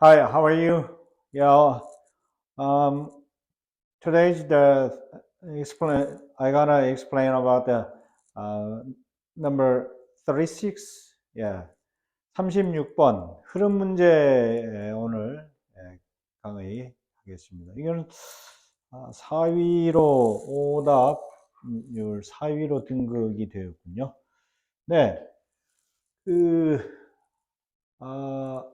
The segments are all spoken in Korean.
Hi, how are you? Yeah, um, today's the explain. I gotta explain about the uh, number 36. Yeah, 36번 흐름 문제 오늘 예, 강의 하겠습니다. 이거는 아, 4위로 오답률 4위로 등극이 되었군요. 네, 그 아,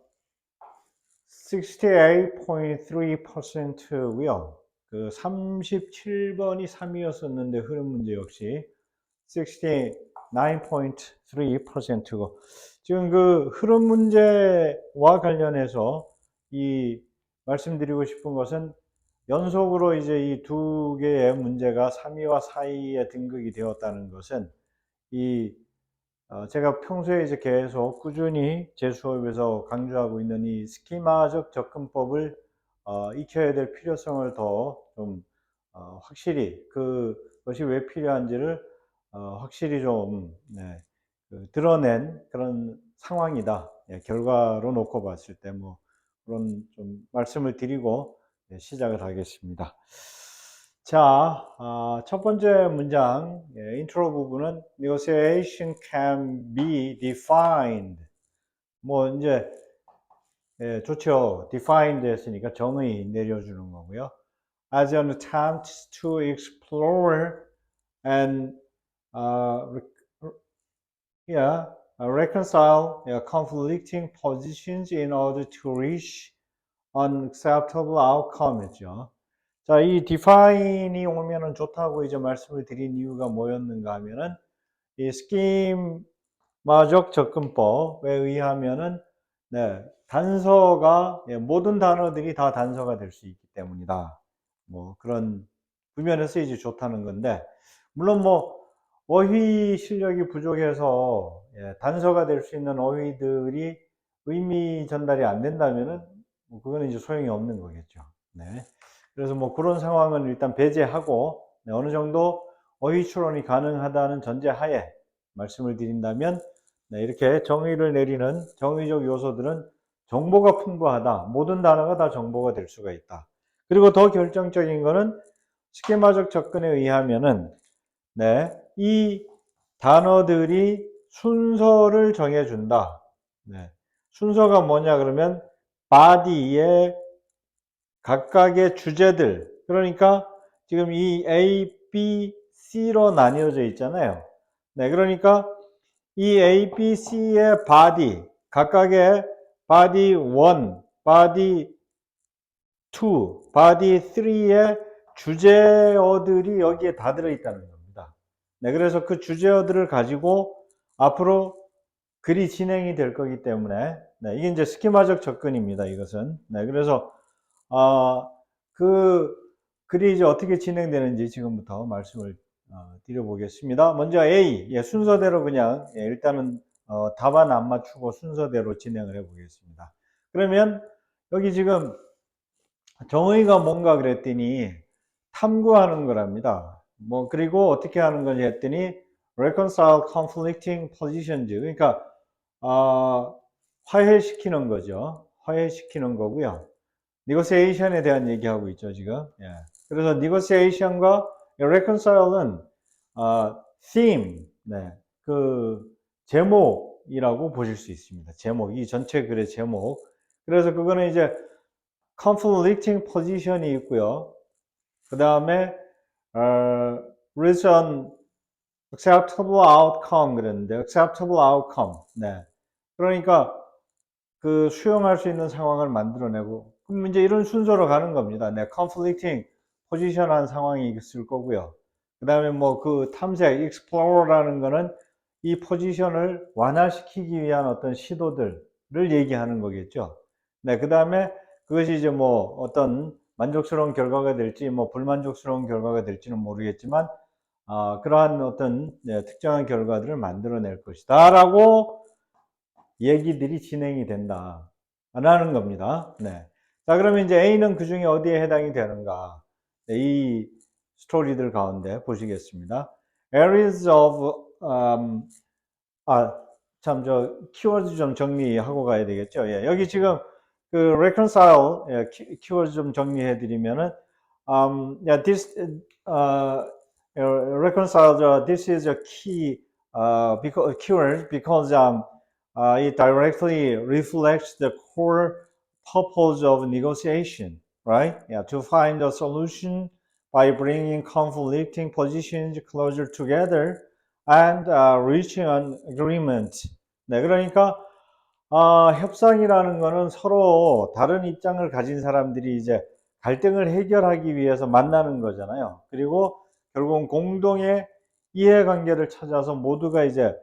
68.3%고요. 그 37번이 3이었었는데 흐름 문제 역시 69.3%고 지금 그 흐름 문제와 관련해서 이 말씀드리고 싶은 것은 연속으로 이제 이 두 개의 문제가 3위와 4위에 등극이 되었다는 것은 이 어, 제가 평소에 이제 계속 꾸준히 제 수업에서 강조하고 있는 이 스키마적 접근법을 어, 익혀야 될 필요성을 더좀 어, 확실히 그것이 왜 필요한지를 어, 확실히 좀 네, 그 드러낸 그런 상황이다. 예, 결과로 놓고 봤을 때 뭐 그런 좀 말씀을 드리고 네, 시작을 하겠습니다. 자, 아, 첫 번째 문장, 예, 인트로 부분은 negotiation can be defined. 뭐 이제 예, 좋죠. defined 했으니까 정의 내려주는 거고요. as an attempt to explore and uh, yeah, reconcile yeah, conflicting positions in order to reach an acceptable outcome이죠. 자, 이 define이 오면은 좋다고 이제 말씀을 드린 이유가 뭐였는가 하면은 이 스키마적 접근법에 의하면은 네, 단서가 예, 모든 단어들이 다 단서가 될 수 있기 때문이다. 뭐 그런 부면에서 이제 좋다는 건데 물론 뭐 어휘 실력이 부족해서 예, 단서가 될 수 있는 어휘들이 의미 전달이 안 된다면은 뭐 그거는 이제 소용이 없는 거겠죠. 네. 그래서 뭐 그런 상황은 일단 배제하고 네, 어느 정도 어휘 추론이 가능하다는 전제하에 말씀을 드린다면 네, 이렇게 정의를 내리는 정의적 요소들은 정보가 풍부하다. 모든 단어가 다 정보가 될 수가 있다. 그리고 더 결정적인 거는 스케마적 접근에 의하면은 네, 이 단어들이 순서를 정해준다. 네, 순서가 뭐냐 그러면 body의 각각의 주제들 그러니까 지금 이 A, B, C로 나뉘어져 있잖아요. 네, 그러니까 이 A, B, C의 body 각각의 body 1, body 2, body 3의 주제어들이 여기에 다 들어있다는 겁니다. 네, 그래서 그 주제어들을 가지고 앞으로 글이 진행이 될 거기 때문에 네, 이게 이제 스키마적 접근입니다. 이것은 네, 그래서 어, 그 글이 이제 어떻게 진행되는지 지금부터 말씀을 어, 드려보겠습니다. 먼저 A 예, 순서대로 그냥 예, 일단은 어, 답안 안 맞추고 순서대로 진행을 해보겠습니다. 그러면 여기 지금 정의가 뭔가 그랬더니 탐구하는 거랍니다. 뭐 그리고 어떻게 하는 거지 했더니 reconcile conflicting positions 그러니까 어, 화해시키는 거죠. 화해시키는 거고요. Negotiation에 대한 얘기하고 있죠 지금. 예. 그래서 negotiation과 reconcile은 어, theme, 네, 그 제목이라고 보실 수 있습니다. 제목, 이 전체 글의 제목. 그래서 그거는 이제 conflicting position이 있고요. 그 다음에 어, reach an acceptable outcome 그랬는데 acceptable outcome. 네. 그러니까 그 수용할 수 있는 상황을 만들어내고 그럼 이제 이런 순서로 가는 겁니다. 네, conflicting 포지션한 상황이 있을 거고요. 그 다음에 뭐 그 탐색, explore라는 거는 이 포지션을 완화시키기 위한 어떤 시도들을 얘기하는 거겠죠. 네, 그 다음에 그것이 이제 뭐 어떤 만족스러운 결과가 될지 뭐 불만족스러운 결과가 될지는 모르겠지만 아, 그러한 어떤 네, 특정한 결과들을 만들어낼 것이다 라고 얘기들이 진행이 된다 라는 겁니다. 네. 자, 그러면 이제 A는 그 중에 어디에 해당이 되는가? 네, 이 스토리들 가운데 보시겠습니다. Areas of, um, 아, 참, 저, 키워드 좀 정리하고 가야 되겠죠. 예, 여기 지금 그 reconcile 예, 키, 키워드 좀 정리해 드리면은 um, yeah, this uh, reconcile uh, this is a key uh, because keyword because um, uh, it directly reflects the core purpose of negotiation, right? Yeah, to find a solution by bringing conflicting positions closer together and uh, reaching an agreement. 네, 그러니까 아, 협상이라는 거는 서로 다른 입장을 가진 사람들이 이제 갈등을 해결하기 위해서 만나는 거잖아요. 그리고 결국은 공동의 이해관계를 찾아서 모두가 이제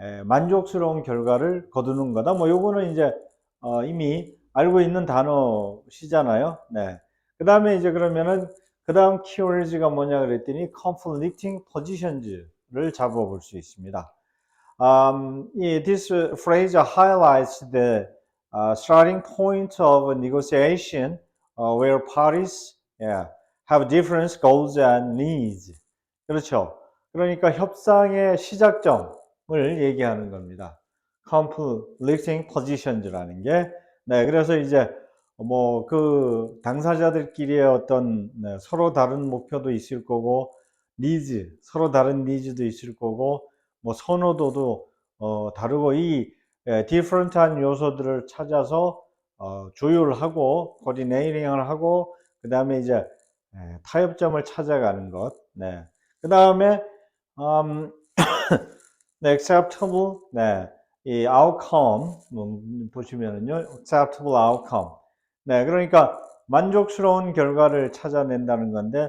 에, 만족스러운 결과를 거두는 거다. 뭐 요거는 이제 어, 이미 알고 있는 단어시잖아요. 네. 그 다음에 이제 그러면은 그 다음 키워드가 뭐냐 그랬더니 conflicting positions를 잡아볼 수 있습니다. Um, this phrase highlights the uh, starting point of a negotiation uh, where parties yeah, have different goals and needs. 그렇죠. 그러니까 협상의 시작점을 얘기하는 겁니다. conflicting positions라는 게. 네, 그래서 이제 뭐 그 당사자들끼리의 어떤 네, 서로 다른 목표도 있을 거고, 니즈, 서로 다른 니즈도 있을 거고, 뭐 선호도도 어, 다르고 이 예, 디퍼런트한 요소들을 찾아서 어, 조율하고 코디네이팅을 하고 그 다음에 이제 예, 타협점을 찾아가는 것. 네. 그 다음에 um, 네, acceptable. 네. 이 outcome 뭐, 보시면은요, acceptable outcome. 네, 그러니까 만족스러운 결과를 찾아낸다는 건데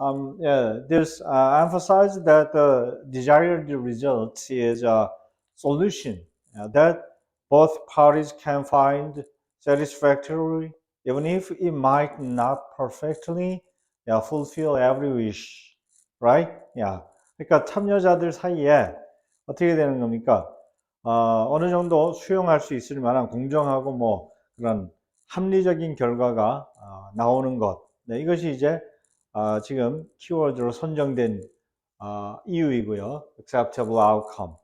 um, yeah, this uh, emphasizes that the desired result is a solution uh, that both parties can find satisfactory, even if it might not perfectly yeah, fulfill every wish, right? Yeah. 그러니까 참여자들 사이에 어떻게 되는 겁니까? 어, 어느 정도 수용할 수 있을 만한 공정하고 뭐 그런 합리적인 결과가 어, 나오는 것. 네, 이것이 이제 어, 지금 키워드로 선정된 어, 이유이고요. acceptable outcome.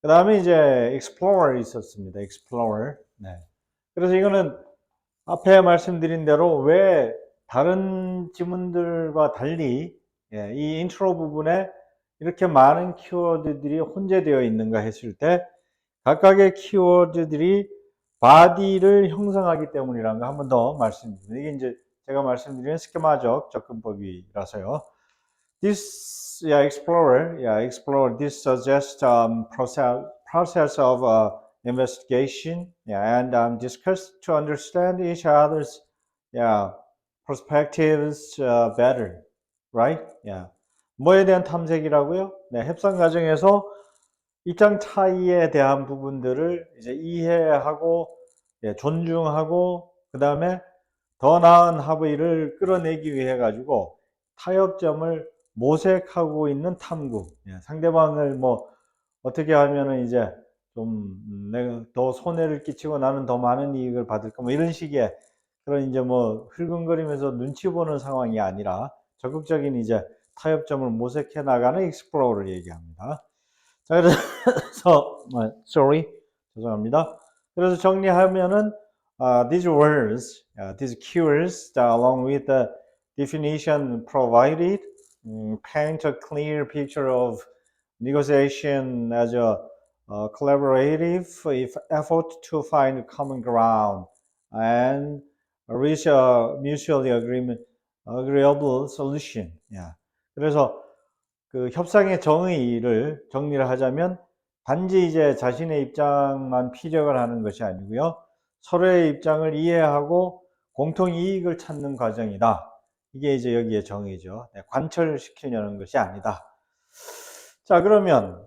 그 다음에 이제 explorer 있었습니다. explorer. 네. 그래서 이거는 앞에 말씀드린 대로 왜 다른 지문들과 달리 예, 이 인트로 부분에 이렇게 많은 키워드들이 혼재되어 있는가 했을 때 각각의 키워드들이 바디를 형성하기 때문이라는 거 한 번 더 말씀드립니다. 이게 이제 제가 말씀드린 스케마적 접근법이라서요. This yeah, explorer, yeah, explorer. This suggests um, process process of uh, investigation, yeah, and um, discuss to understand each other's yeah perspectives uh, better, right? Yeah. 뭐에 대한 탐색이라고요? 네, 협상 과정에서 입장 차이에 대한 부분들을 이제 이해하고 예, 존중하고 그 다음에 더 나은 합의를 끌어내기 위해 가지고 타협점을 모색하고 있는 탐구. 예, 상대방을 뭐 어떻게 하면은 이제 좀 내가 더 손해를 끼치고 나는 더 많은 이익을 받을까 뭐 이런 식의 그런 이제 뭐 흘금거리면서 눈치 보는 상황이 아니라 적극적인 이제 타협점을 모색해 나가는 익스플로어를 얘기합니다. 자, 그래서 sorry 죄송합니다. 그래서 정리하면은 uh, these words, uh, these keywords, that along with the definition provided, um, paint a clear picture of negotiation as a uh, collaborative effort to find common ground and reach a mutually agreement, agreeable solution. Yeah. 그래서 그 협상의 정의를 정리를 하자면 단지 이제 자신의 입장만 피력을 하는 것이 아니고요. 서로의 입장을 이해하고 공통 이익을 찾는 과정이다. 이게 이제 여기에 정의죠. 네, 관철시키려는 것이 아니다. 자, 그러면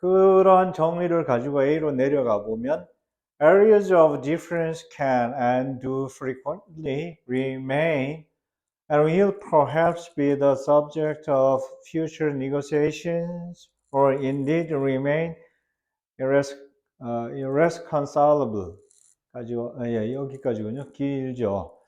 그러한 정의를 가지고 A로 내려가 보면 areas of difference can and do frequently remain and will perhaps be the subject of future negotiations or indeed remain irres, uh, irreconcilable. 까지요. 아, 예, 여기까지군요. 길죠.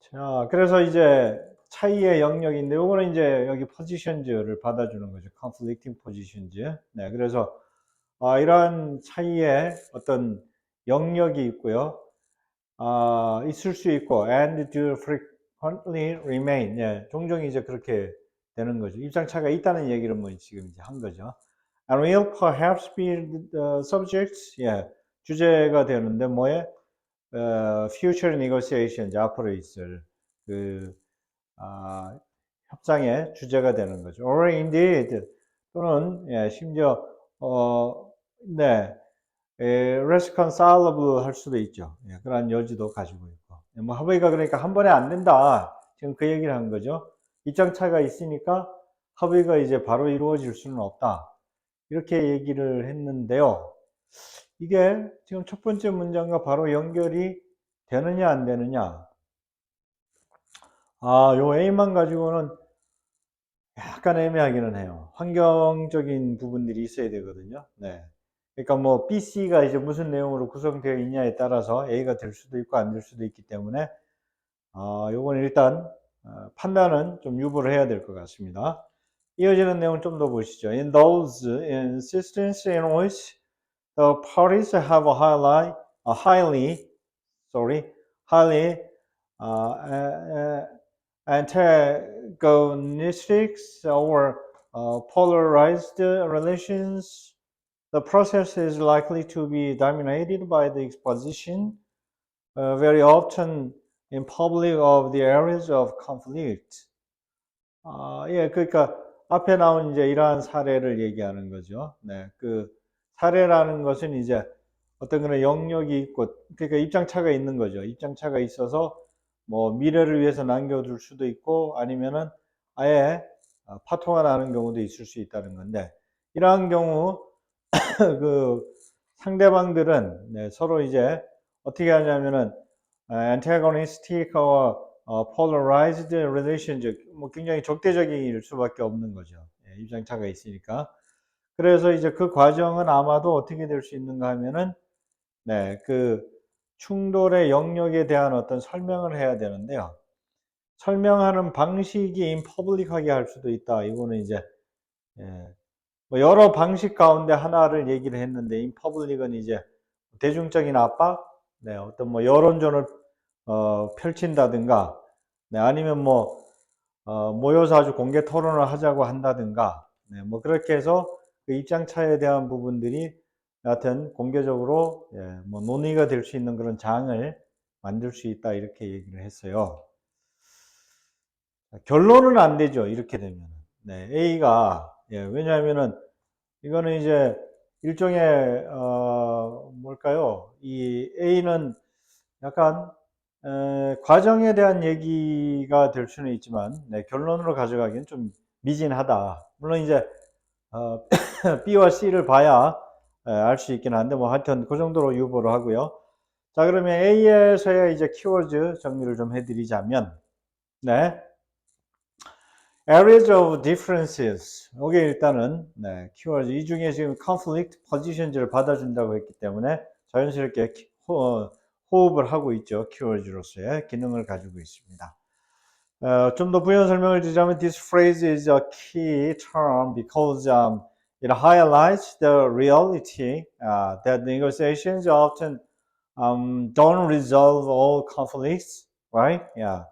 자, 그래서 이제 차이의 영역인데, 요거는 이제 여기 포지션즈를 받아주는 거죠. conflicting positions. 네, 그래서 아, 이러한 차이의 어떤 영역이 있고요. 아, 있을 수 있고 and do frequently remain. 예, 종종 이제 그렇게 되는 거죠. 입장 차가 있다는 얘기를 뭐 지금 이제 한 거죠. And will perhaps be the subjects. 예, 주제가 되는데 뭐에 어, future negotiations 앞으로 있을 그 아, 협상의 주제가 되는 거죠. Or indeed 또는 예, 심지어 어, 네, 에, reconcilable 할 수도 있죠. 예, 그런 여지도 가지고 있고. 예, 뭐 합의가 그러니까 한 번에 안 된다. 지금 그 얘기를 한 거죠. 입장 차가 있으니까 합의가 이제 바로 이루어질 수는 없다. 이렇게 얘기를 했는데요. 이게 지금 첫 번째 문장과 바로 연결이 되느냐 안 되느냐. 아, 요 A만 가지고는 약간 애매하기는 해요. 환경적인 부분들이 있어야 되거든요. 네. 그러니까 뭐 B, C가 이제 무슨 내용으로 구성되어 있냐에 따라서 A가 될 수도 있고 안 될 수도 있기 때문에 아, 요건 일단 어, 판단은 좀 유보를 해야 될 것 같습니다. 이어지는 내용 좀 더 보시죠. In those instances in which the parties have a highly, a highly, sorry, highly uh, antagonistic or uh, polarized relations, the process is likely to be dominated by the exposition, uh, very often in public, of the areas of conflict. 아, 예, 그러니까 앞에 나온 이제 이러한 사례를 얘기하는 거죠. 네, 그 사례라는 것은 이제 어떤 그런 영역이 있고, 그러니까 입장차가 있는 거죠. 입장차가 있어서 뭐 미래를 위해서 남겨둘 수도 있고 아니면은 아예 어, 파토가 나는 경우도 있을 수 있다는 건데 이러한 경우 그 상대방들은 네, 서로 이제 어떻게 하냐면은 antagonistic or polarized relationship 뭐 굉장히 적대적일 수밖에 없는 거죠. 예, 입장차가 있으니까. 그래서 이제 그 과정은 아마도 어떻게 될 수 있는가 하면은 네, 그 충돌의 영역에 대한 어떤 설명을 해야 되는데요. 설명하는 방식이 인퍼블릭하게 할 수도 있다. 이거는 이제 예, 뭐 여러 방식 가운데 하나를 얘기를 했는데 인퍼블릭은 이제 대중적인 압박, 네, 어떤 뭐 여론전을 어, 펼친다든가, 네, 아니면 뭐 어, 모여서 아주 공개 토론을 하자고 한다든가, 네, 뭐 그렇게 해서 그 입장 차에 대한 부분들이 여하튼 공개적으로 예, 뭐 논의가 될 수 있는 그런 장을 만들 수 있다 이렇게 얘기를 했어요. 결론은 안 되죠. 이렇게 되면 네, A가 예, 왜냐하면은 이거는 이제 일종의 어, 뭘까요? 이 A는 약간 에, 과정에 대한 얘기가 될 수는 있지만 네, 결론으로 가져가기는 좀 미진하다. 물론 이제 어, B와 C를 봐야 알 수 있긴 한데 뭐 하여튼 그 정도로 유보를 하고요. 자 그러면 A에서의 이제 키워드 정리를 좀 해드리자면 네 areas of differences 이게 일단은 네, 키워드 이 중에 지금 conflict positions를 받아준다고 했기 때문에 자연스럽게 호, 호흡을 하고 있죠 키워드로서의 기능을 가지고 있습니다. 어, 좀더 부연 설명을 드리자면 this phrase is a key term because um, it highlights the reality uh, that negotiations often um, don't resolve all conflicts, right? Yeah.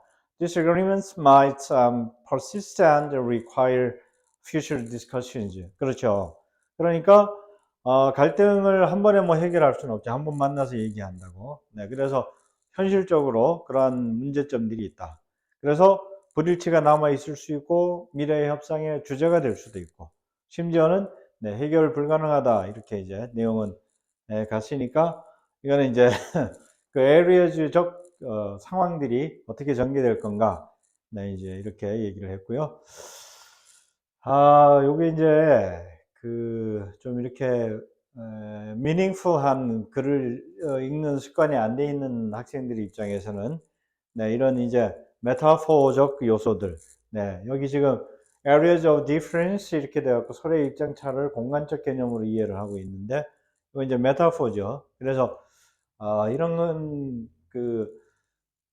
Disagreements might um, persist and require future discussions. 그렇죠. 그러니까 어, 갈등을 한 번에 뭐 해결할 수는 없죠. 한 번 만나서 얘기한다고. 네, 그래서 현실적으로 그러한 문제점들이 있다. 그래서 불일치가 남아 있을 수 있고 미래의 협상의 주제가 될 수도 있고 심지어는 네, 해결 불가능하다 이렇게 이제 내용은 네, 갔으니까 이거는 이제 그 에리어즈적 어, 상황들이 어떻게 전개될 건가 네, 이제 이렇게 얘기를 했고요. 아, 요게 이제 그 좀 이렇게 에, 미닝풀한 글을 어, 읽는 습관이 안 돼 있는 학생들 입장에서는 네, 이런 이제 메타포적 요소들 네, 여기 지금 areas of difference 이렇게 되어갖고 서로의 입장 차를 공간적 개념으로 이해를 하고 있는데 이거 이제 메타포죠. 그래서 어, 이런 건그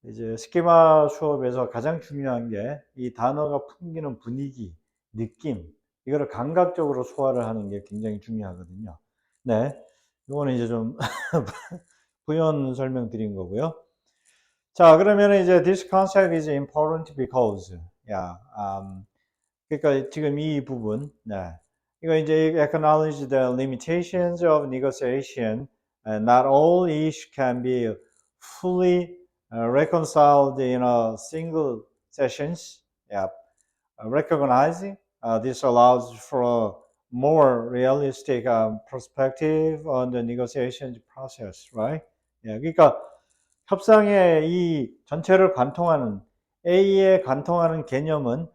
이제 스키마 수업에서 가장 중요한 게 이 단어가 풍기는 분위기, 느낌 이거를 감각적으로 소화를 하는 게 굉장히 중요하거든요. 네, 이거는 이제 좀 부연 설명드린 거고요. 자, 그러면 이제 this concept is important because, yeah, um, 그러니까 지금 이 부분, 네. 이거 이제 acknowledge the limitations of negotiation. Not all issues can be fully uh, reconciled in a single sessions. Yeah. Uh, recognizing uh, this allows for a more realistic um, perspective on the negotiation process, right? 예, 그러니까 협상의 이 전체를 관통하는 A에 관통하는 개념은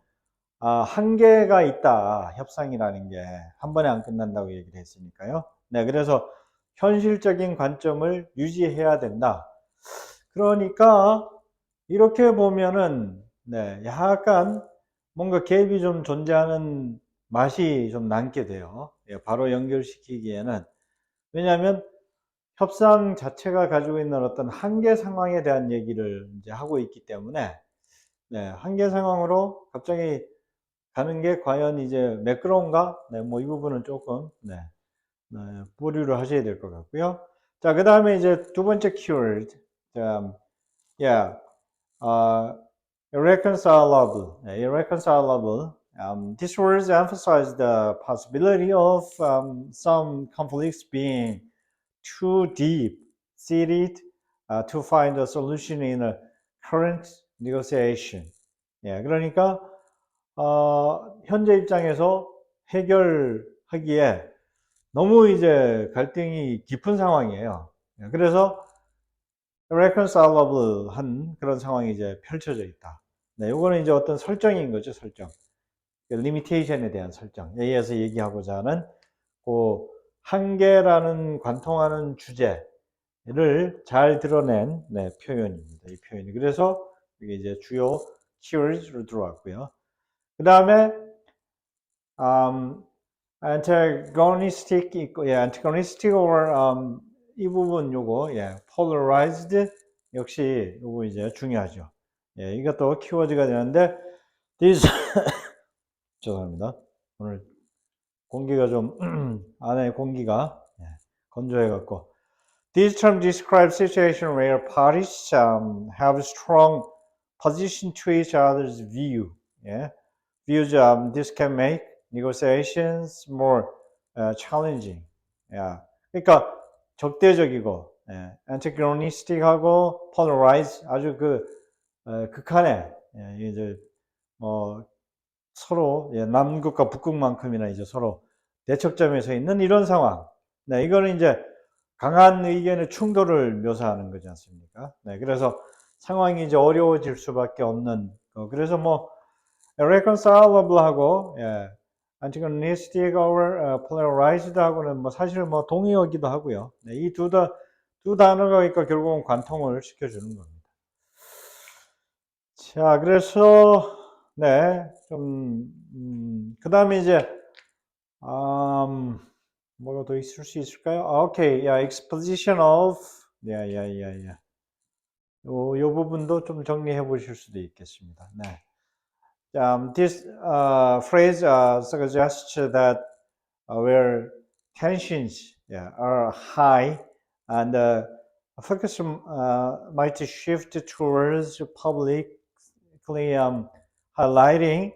아, 한계가 있다. 협상이라는 게 한 번에 안 끝난다고 얘기를 했으니까요. 네, 그래서 현실적인 관점을 유지해야 된다. 그러니까 이렇게 보면은 네, 약간 뭔가 갭이 좀 존재하는 맛이 좀 남게 돼요. 예, 바로 연결시키기에는 왜냐하면 협상 자체가 가지고 있는 어떤 한계 상황에 대한 얘기를 이제 하고 있기 때문에 네, 한계 상황으로 갑자기 가는 게 과연 이제 매끄러운가? 네, 뭐 이 부분은 조금 네, 네, 보류를 하셔야 될 것 같고요. 자, 그 다음에 이제 두 번째 키워드, 자, yeah, uh, irreconcilable, 네, irreconcilable. Um, these words emphasize the possibility of um, some conflicts being too deep seated uh, to find a solution in a current negotiation. 예, 그러니까 어, 현재 입장에서 해결하기에 너무 이제 갈등이 깊은 상황이에요. 예, 그래서 reconcilable한 그런 상황이 이제 펼쳐져 있다. 네, 요거는 이제 어떤 설정인 거죠, 설정. 리미테이션에 대한 설정. A에서 얘기하고자 하는 그 한계라는 관통하는 주제를 잘 드러낸 네, 표현입니다. 이 표현이. 그래서 이게 이제 주요 키워드로 들어왔고요. 그 다음에 um, antagonistic 있고, 예, antagonistic or um, 이 부분 요거, 예, polarized 역시 요거 이제 중요하죠. 예, 이것도 키워드가 되는데 this 죄송합니다. 오늘 공기가 좀 안에 공기가 예, 건조해 갖고 This term describes situation where parties um, have strong position to each other's view. Yeah. Views um, this can make negotiations more uh, challenging. Yeah. 그러니까 적대적이고 예, antagonistic하고 polarize 아주 그 어, 극한의 예, 이제 뭐 서로 예, 남극과 북극만큼이나 이제 서로 대척점에 서 있는 이런 상황. 네, 이거는 이제 강한 의견의 충돌을 묘사하는 거지 않습니까? 네, 그래서 상황이 이제 어려워질 수밖에 없는 거. 그래서 뭐 reconcilable하고 예, antagonistic or uh, polarized하고는 뭐 사실 뭐 동의어기도 하고요. 네, 이두두 단어가 그러니까 결국은 관통을 시켜주는 겁니다. 자, 그래서 네, 좀, 음, 그 다음에 이제, 음, 뭐가 더 있을 수 있을까요? 아, 오케이. 야, exposition of, 야, 야, 야, 야. 요, 요 부분도 좀 정리해 보실 수도 있겠습니다. 네. Um, this uh, phrase uh, suggests that uh, where tensions yeah, are high and uh, focus uh, might shift towards publicly um, highlighting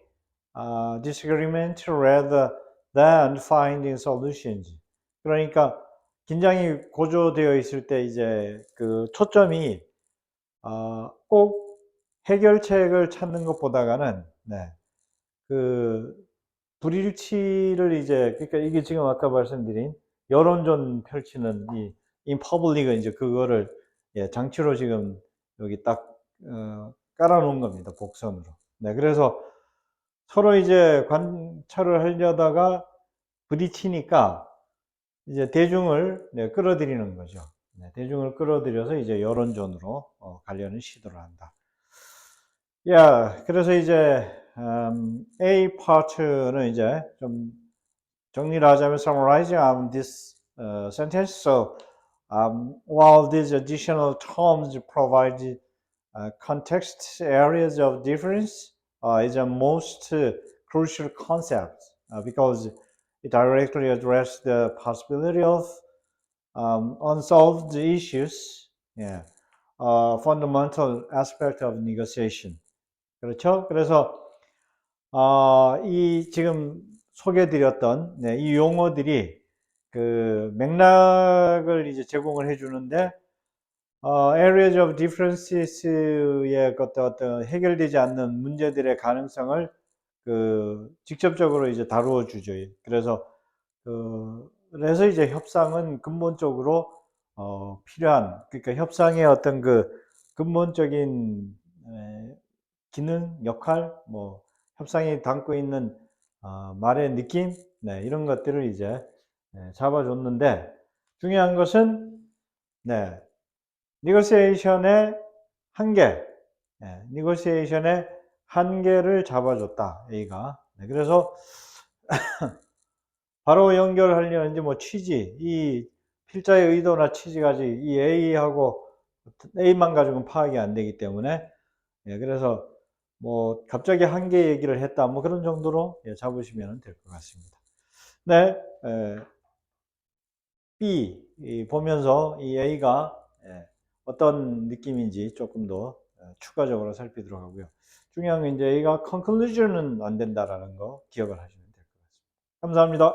uh, disagreement rather than finding solutions. 그러니까 긴장이 고조되어 있을 때 이제 그 초점이 어, 꼭 해결책을 찾는 것보다는 네, 그 불일치를 이제 그러니까 이게 지금 아까 말씀드린 여론전 펼치는 이 인퍼블릭은 이제 그거를 예, 장치로 지금 여기 딱 어, 깔아놓은 겁니다 복선으로. 네, 그래서 서로 이제 관찰을 하려다가 부딪히니까 이제 대중을 네, 끌어들이는 거죠. 네, 대중을 끌어들여서 이제 여론전으로 어, 가려는 시도를 한다. 야, 그래서 이제 um, A 파트는 이제 좀 정리를 하자면 summarizing um, this uh, sentence. So um, while these additional terms provide uh, context areas of difference uh, is a most uh, crucial concept uh, because it directly addresses the possibility of um, unsolved issues. Yeah. 어, fundamental aspect of negotiation. 그렇죠? 그래서 어, 이 지금 소개드렸던 네, 이 용어들이 그 맥락을 이제 제공을 해주는데 어, areas of differences의 어떤, 어떤 해결되지 않는 문제들의 가능성을 그 직접적으로 이제 다루어 주죠. 그래서 그 그래서 이제 협상은 근본적으로 어, 필요한 그러니까 협상의 어떤 그 근본적인 에, 기능, 역할, 뭐 협상이 담고 있는 어, 말의 느낌, 네, 이런 것들을 이제 네, 잡아줬는데 중요한 것은 네, 니고시에이션의 한계, 네, 니고시에이션의 한계를 잡아줬다 A가. 네, 그래서 바로 연결하려는 이제 뭐 취지, 이 필자의 의도나 취지까지 이 A하고 A만 가지고는 파악이 안 되기 때문에 예, 그래서 뭐 갑자기 한계 얘기를 했다 뭐 그런 정도로 예, 잡으시면 될 것 같습니다. 네, 에, B 이, 보면서 이 A가 예, 어떤 느낌인지 조금 더 어, 추가적으로 살피도록 하고요. 중요한 건 이제 A가 conclusion은 안 된다라는 거 기억을 하시면 될 것 같습니다. 감사합니다.